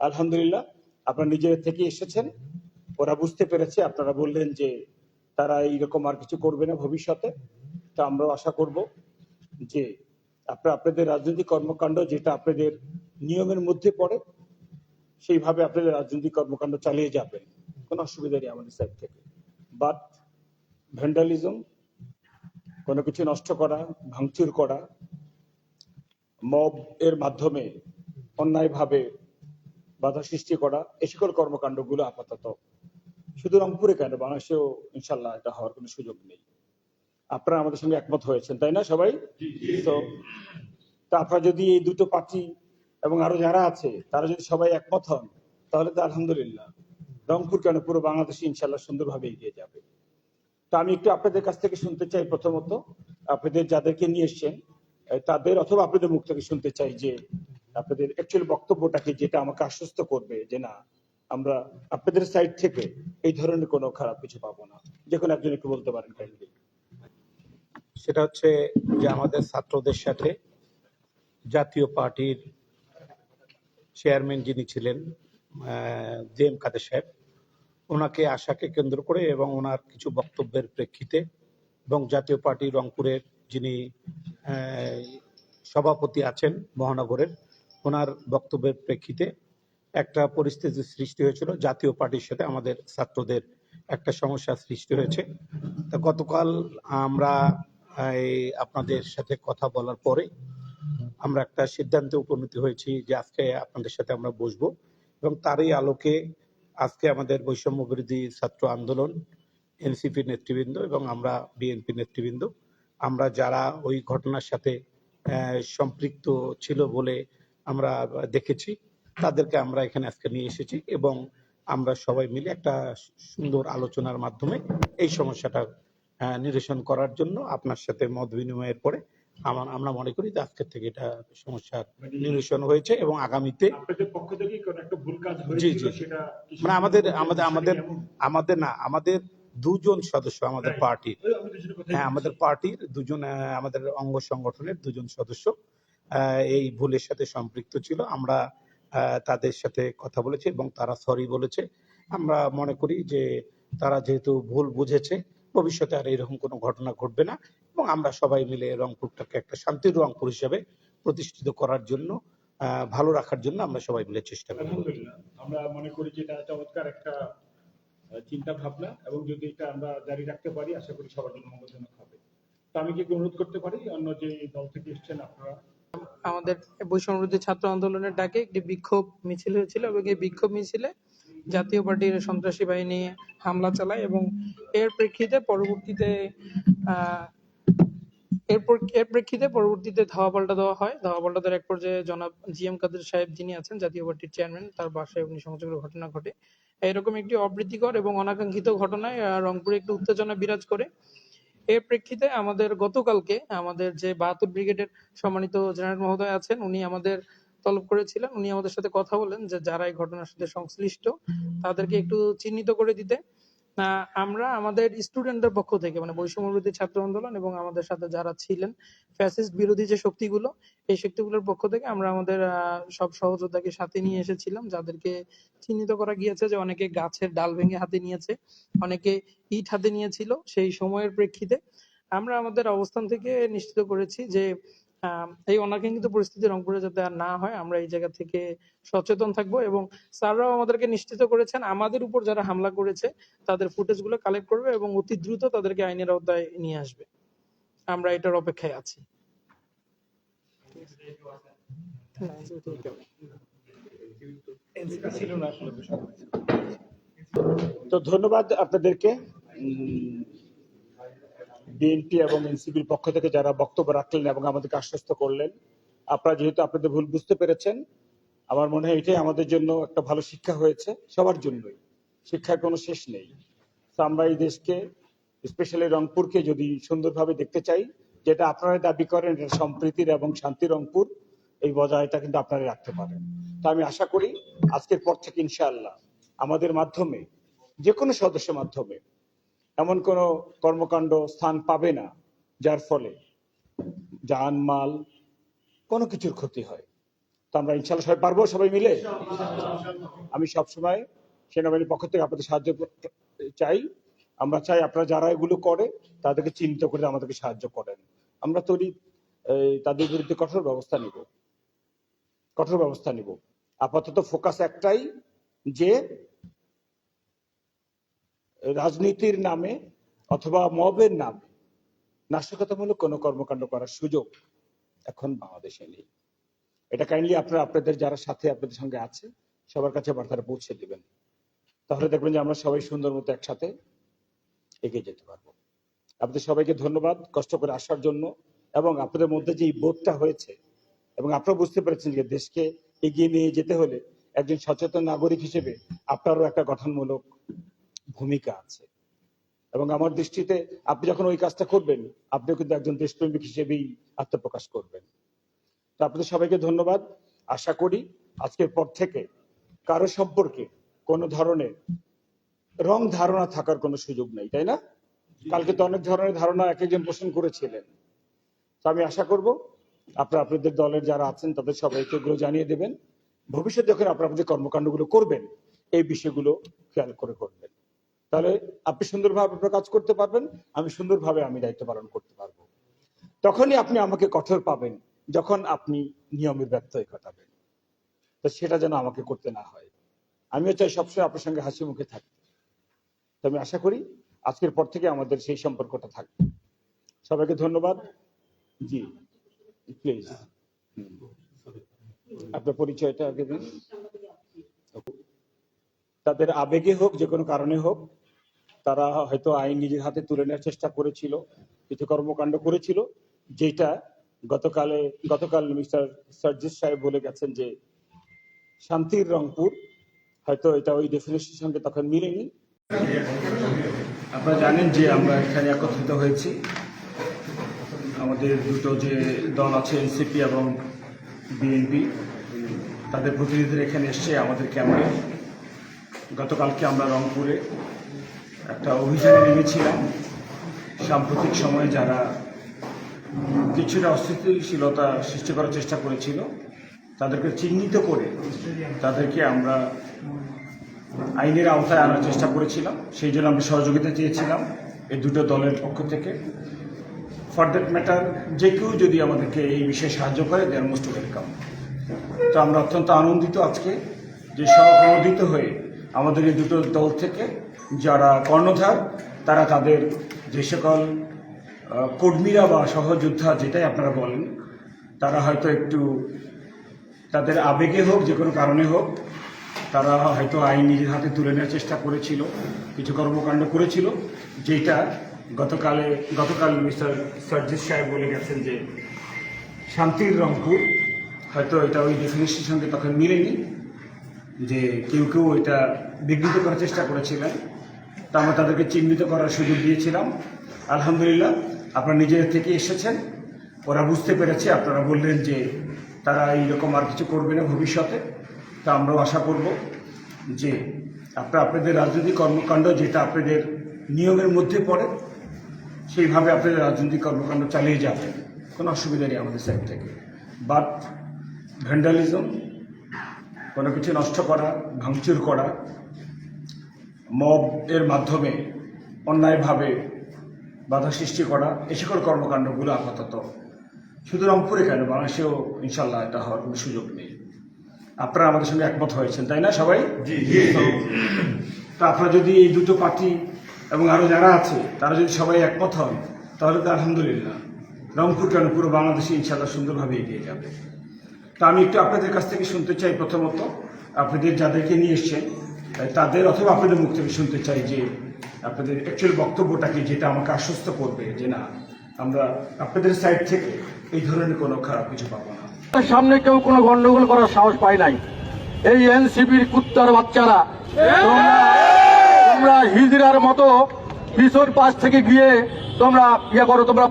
আলহামদুলিল্লাহ, আপনারা নিজের থেকে এসেছেন। ওরা বুঝতে পেরেছে, আপনারা বললেন যে তারা এইরকম আর কিছু করবে না ভবিষ্যতে। তা আমরাও আশা করব যে আপনারা আপনাদের রাজনৈতিক কর্মকাণ্ড যেটা আপনাদের নিয়মের মধ্যে পড়ে, সেইভাবে আপনাদের রাজনৈতিক কর্মকাণ্ড চালিয়ে যাবেন। কোনো অসুবিধা নেই আমাদের সাইড থেকে। বাট ভ্যান্ডালিজম কোনো কিছু নষ্ট করা, ভাঙচুর করা মব এর মাধ্যমে অন্যায়ভাবে বাধা সৃষ্টি করা এই সকল কর্মকাণ্ডগুলো আপাতত। শুধু রংপুরে কেন? বাংলাদেশেও ইনশাল্লাহ এটা হওয়ার কোনো সুযোগ নেই। আপনারা আমাদের সঙ্গে একমত হয়েছেন তাই না সবাই? তো তা আপনারা যদি এই দুটো পার্টি এবং আরও যারা আছে তারা যদি সবাই একমত হন তাহলে তো আলহামদুলিল্লাহ। রংপুর কেন? পুরো বাংলাদেশ ইনশাল্লাহ সুন্দরভাবে এগিয়ে যাবে। তা আমি একটু আপনাদের কাছ থেকে শুনতে চাই প্রথমত। আপনাদের যাদেরকে নিয়ে এসছেন তাদের অথবা আপনাদের মুখ থেকে শুনতে চাই যে আপনাদের অ্যাকচুয়ালি বক্তব্যটাকে যেটা আমাকে আশ্বস্ত করবে যে না, আমরা আপনাদের সাইড থেকে এই ধরনের কোনো খারাপ কিছু পাবো না। যে কোনো একজন একটু বলতে পারেন কাইন্ডলি সেটা হচ্ছে যে আমাদের ছাত্রদের সাথে জাতীয় পার্টির চেয়ারম্যান যিনি ছিলেন জে এম কাদের সাহেব, ওনাকে আশাকে কেন্দ্র করে এবং ওনার কিছু বক্তব্যের প্রেক্ষিতে এবং জাতীয় পার্টি রংপুরের যিনি সভাপতি আছেন মহানগরের ওনার বক্তব্যের প্রেক্ষিতে একটা পরিস্থিতি সৃষ্টি হয়েছিল। জাতীয় পার্টির সাথে আমাদের ছাত্রদের একটা সমস্যা সৃষ্টি হয়েছে। তা গতকাল আমরা আপনাদের সাথে কথা বলার পরে আমরা একটা সিদ্ধান্তে উপনীত হয়েছি যে আজকে আপনাদের সাথে আমরা বসবো এবং তারই আলোকে আজকে আমাদের বৈষম্য বিরোধী ছাত্র আন্দোলন, এনসিপি নেতৃবৃন্দ এবং আমরা বিএনপি নেতৃবৃন্দ, আমরা যারা ওই ঘটনার সাথে সম্পৃক্ত ছিল বলে আমরা দেখেছি। তাদেরকে আমরা এখানে আজকে নিয়ে এসেছি এবং আমরা সবাই মিলে একটা সুন্দর আলোচনার মাধ্যমে এই সমস্যাটা আহ, নিরসন করার জন্য আপনার সাথে মত বিনিময়ের পরে আমার আমরা মনে করি যে আজকের থেকে এটা সমস্যার নিরসন হয়েছে এবং আগামীতে আপনাদের পক্ষ থেকে কোনো একটা ভুল কাজ জি, জি। মানে আমাদের আমাদের আমাদের আমাদের না আমাদের দুজন সদস্য আমাদের পার্টির। হ্যাঁ আমাদের পার্টির দুজন আমাদের অঙ্গ সংগঠনের দুজন সদস্য। এই ভুলের সাথে সম্পৃক্ত ছিল। আমরা তাদের সাথে কথা বলেছি এবং তারা সরি বলেছে। আমরা মনে করি যে তারা যেহেতু ভুল বুঝেছে, ভবিষ্যতে আর এরকম কোনো ঘটনা ঘটবে না এবং আমরা সবাই মিলে রংপুরটাকে একটা শান্তির রংপুর হিসাবে প্রতিষ্ঠিত করার জন্য ভালো রাখার জন্য আমরা সবাই মিলে চেষ্টা করব। আমরা মনে করি যে এটা চমৎকার একটা চিন্তা ভাবনা এবং যদি এটা আমরা জারি রাখতে পারি, আশা করি সবার জন্য মঙ্গলজনক হবে। তো আমি কি অনুরোধ করতে পারি? অন্য যে দল থেকে এসছেন আপনারা? আমাদের বৈষম্যবিরোধী ছাত্র আন্দোলনের ডাকে একটি বিক্ষোভ মিছিল হয়েছিল এবং এই বিক্ষোভ মিছিলে জাতীয় পার্টির সন্ত্রাসী বাহিনী হামলা চালায় এবং এর প্রেক্ষিতে পরবর্তীতে এরপর এর প্রেক্ষিতে পরবর্তীতে ধাওয়া পাল্টা দেওয়া হয়। ধাওয়া পাল্টা দেওয়ার এক পর্যায়ে জনাব জি এম কাদের সাহেব যিনি আছেন, জাতীয় পার্টির চেয়ারম্যান, তার বাসায় অগ্নিসংযোগের ঘটনা ঘটে। এরকম একটি অপ্রীতিকর এবং অনাকাঙ্ক্ষিত ঘটনায় রংপুরে একটি উত্তেজনা বিরাজ করে। এর প্রেক্ষিতে আমাদের গতকালকে আমাদের যে বাহাত্তর ব্রিগেডের সম্মানিত জেনারেল মহোদয় আছেন, উনি আমাদের তলব করেছিলেন। উনি আমাদের সাথে কথা বলেন যে যারা এই ঘটনার সাথে সংশ্লিষ্ট, তাদেরকে একটু চিহ্নিত করে দিতে। আমরা আমাদের স্টুডেন্টদের পক্ষ থেকে মানে বৈষম্য বিরোধী ছাত্র আন্দোলন এবং আমাদের সাথে যারা ছিলেন ফ্যাসিস্ট বিরোধী যে শক্তিগুলো, এই শক্তিগুলোর পক্ষ থেকে আমরা আমাদের সব সহযোদ্ধাকে সাথে নিয়ে এসেছিলাম, যাদেরকে চিহ্নিত করা গিয়েছে যে অনেকে গাছের ডাল ভেঙে হাতে নিয়েছে, অনেকে ইট হাতে নিয়েছিল সেই সময়ের প্রেক্ষিতে। আমরা আমাদের অবস্থান থেকে নিশ্চিত করেছি যে এই অনাকাঙ্ক্ষিত পরিস্থিতি রংপুরে যাতে আর না হয়, আমরা এই জায়গা থেকে সচেতন থাকব এবং স্যাররাও আমাদেরকে নিশ্চিত করেছেন, আমাদের উপর যারা হামলা করেছে, তাদের ফুটেজগুলো কালেক্ট করবে এবং অতি দ্রুত তাদেরকে আইনের আওতায় নিয়ে আসবে আমরা এটার অপেক্ষায় আছি। তো ধন্যবাদ আপনাদেরকে বিএনপি এবং এনসিপির পক্ষ থেকে যারা বক্তব্য রাখলেন এবং আমাদেরকে আশ্বস্ত করলেন, আপনারা যেহেতু আপনাদের ভুল বুঝতে পেরেছেন, আমার মনে হয় এটাই আমাদের জন্য একটা ভালো শিক্ষা হয়েছে, সবার জন্যই। শিক্ষার কোনো শেষ নেই। আমরা এই দেশকে স্পেশালি রংপুরকে যদি সুন্দরভাবে দেখতে চাই, যেটা আপনারা দাবি করেন, এটা সম্প্রীতির এবং শান্তি রংপুর, এই বজায়টা কিন্তু আপনারা রাখতে পারেন। তো আমি আশা করি আজকের পর থেকে ইনশাআল্লাহ আমাদের মাধ্যমে যে কোনো সদস্যের মাধ্যমে এমন কোনো কর্মকাণ্ড স্থান পাবে না, যার ফলে জান মাল কোনো কিছুর ক্ষতি হয়। তো আমরা ইনশাল্লাহ সবাই পারব সবাই মিলে? আমি সবসময় সেনাবাহিনীর পক্ষ থেকে আপনাদের সাহায্য চাই। আমরা চাই আপনারা যারা এগুলো করে, তাদেরকে চিহ্নিত করে আমাদেরকে সাহায্য করেন। আমরা তৈরি তাদের বিরুদ্ধে কঠোর ব্যবস্থা নিব। কঠোর ব্যবস্থা নিব। আপাতত ফোকাস একটাই যে রাজনীতির নামে অথবা মবের নামে নাশকতামূলক কোনো কর্মকাণ্ড করার সুযোগ এখন বাংলাদেশে নেই। এটা কাইন্ডলি আপনারা আপনাদের যারা সাথে আপনাদের সঙ্গে আছে, সবার কাছে বার্তাটা পৌঁছে দিবেন। তাহলে দেখবেন যে আমরা সবাই সুন্দর মতো একসাথে এগিয়ে যেতে পারব। আপনাদের সবাইকে ধন্যবাদ কষ্ট করে আসার জন্য এবং আপনাদের মধ্যে যে বোধটা হয়েছে এবং আপনারা বুঝতে পেরেছেন যে দেশকে এগিয়ে নিয়ে যেতে হলে একজন সচেতন নাগরিক হিসেবে আপনারও একটা গঠনমূলক ভূমিকা আছে। এবং আমার দৃষ্টিতে আপনি যখন ওই কাজটা করবেন আপনিও কিন্তু একজন দেশপ্রেমিক হিসেবেই আত্মপ্রকাশ করবেন। তো আপনাদের সবাইকে ধন্যবাদ। আশা করি আজকের পর থেকে কারও সম্পর্কে কোনো ধরনের রং ধারণা থাকার কোনো সুযোগ নেই তাই না? কালকে তো অনেক ধরনের ধারণা এক একজন পোষণ করেছিলেন। তো আমি আশা করব আপনারা আপনাদের দলের যারা আছেন তাদের সবাইকে এগুলো জানিয়ে দেবেন। ভবিষ্যতে যখন আপনারা আপনাদের কর্মকাণ্ডগুলো করবেন এই বিষয়গুলো খেয়াল করে করবেন। তাহলে আপনি সুন্দরভাবে আপনার কাজ করতে পারবেন, আমি সুন্দরভাবে আমি দায়িত্ব পালন করতে পারব। তখনই আপনি আমাকে কঠোর পাবেন, যখন আপনি নিয়মের ব্যত্যয় ঘটাবেন। তো সেটা যেন আমাকে করতে না হয়। আমিও চাই সবসময় আপনার সঙ্গে হাসি মুখে থাকতে তো আমি আশা করি আজকের পর থেকে আমাদের সেই সম্পর্কটা থাকবে। সবাইকে ধন্যবাদ। জি প্লিজ আপনার পরিচয়টা আগে দিন। তাদের আবেগে হোক, যে কোনো কারণে হোক, তারা হয়তো আইন নিজের হাতে তুলে নেওয়ার চেষ্টা করেছিল, কিছু কর্মকাণ্ড করেছিল, যেটা গতকালে, গতকাল মিস্টার সার্জিস সাহেব বলে গেছেন যে শান্তির রংপুর, হয়তো এটা ওই ডেফিনেশনের সঙ্গে তখন মিলেনি। আপনারা জানেন যে আমরা এখানে একত্রিত হয়েছি। আমাদের দুটো যে দল আছে, এনসিপি এবং বিএনপি, তাদের প্রতিনিধিরা এখানে এসছে, আমাদের ক্যাম্পে। গতকালকে আমরা রংপুরে একটা অভিযানে নেমেছিলাম। সাম্প্রতিক সময়ে যারা কিছুটা অস্থিতিশীলতা সৃষ্টি করার চেষ্টা করেছিল, তাদেরকে চিহ্নিত করে তাদেরকে আমরা আইনের আওতায় আনার চেষ্টা করেছিলাম। সেই জন্য আমরা সহযোগিতা চেয়েছিলাম এই দুটো দলের পক্ষ থেকে। ফর দ্যাট ম্যাটার যে কেউ যদি আমাদেরকে এই বিষয়ে সাহায্য করে দেয়ার মোস্ট ওয়েলকাম তো আমরা অত্যন্ত আনন্দিত আজকে যে সহকর্মিত হয়ে আমাদের এই দুটো দল থেকে যারা কর্ণধার, তারা তাদের যে সকল কর্মীরা বা সহযোদ্ধা যেটাই আপনারা বলেন, তারা হয়তো একটু তাদের আবেগে হোক, যে কোনো কারণে হোক, তারা হয়তো আইন নিজের হাতে তুলে নেওয়ার চেষ্টা করেছিল, কিছু কর্মকাণ্ড করেছিল, যেটা গতকালে, গতকাল মিস্টার সার্জিস সাহেব বলে গেছেন যে, শান্তির রংপুর, হয়তো এটা ওই ডেফিনেশনের সঙ্গে তখন মিলেনি। যে কেউ কেউ এটা বিঘ্নিত করার চেষ্টা করেছিলেন। তা আমরা তাদেরকে চিহ্নিত করার সুযোগ দিয়েছিলাম। আলহামদুলিল্লাহ, আপনারা নিজেদের থেকে এসেছেন। ওরা বুঝতে পেরেছে, আপনারা বললেন যে তারা এইরকম আর কিছু করবে না ভবিষ্যতে। তা আমরাও আশা করব যে আপনারা আপনাদের রাজনৈতিক কর্মকাণ্ড যেটা আপনাদের নিয়মের মধ্যে পড়ে, সেইভাবে আপনাদের রাজনৈতিক কর্মকাণ্ড চালিয়ে যাবেন কোনো অসুবিধা নেই আমাদের সাইড থেকে। বাট ভ্যান্ডালিজম কোনো কিছু নষ্ট করা ভাঙচুর করা মব এর মাধ্যমে অন্যায়ভাবে বাধা সৃষ্টি করা এ সকল কর্মকাণ্ডগুলো আপাতত। শুধু রংপুরে কেন? বাংলাদেশেও ইনশাল্লাহ এটা হওয়ার কোনো সুযোগ নেই। আপনারা আমাদের সঙ্গে একমত হয়েছেন তাই না সবাই? তো আপনারা যদি এই দুটো পার্টি এবং আরও যারা আছে তারা যদি সবাই একমত হন তাহলে তো আলহামদুলিল্লাহ। রংপুর কেন? পুরো বাংলাদেশে ইনশাল্লাহ সুন্দরভাবে এগিয়ে যাবে। তা আমি একটু আপনাদের কাছ থেকে শুনতে চাই প্রথমত। আপনাদের যাদেরকে নিয়ে এসছেন তাদের অথবা আপনাদের মুখ থেকে শুনতে চাই যে আপনাদের অ্যাকচুয়াল বক্তব্যটাকে যেটা আমাকে আশ্বস্ত করবে যে না, আমরা আপনাদের সাইড থেকে এই ধরনের কোনো খারাপ কিছু পাবো না। সামনে কেউ কোনো গন্ডগোল করার সাহস পায় নাই। এই এনসিপির কুত্তার বাচ্চারা তোমরা হিজড়ার মতো পিছন পাশ থেকে গিয়ে তোমরা ইয়ে করো, তোমরা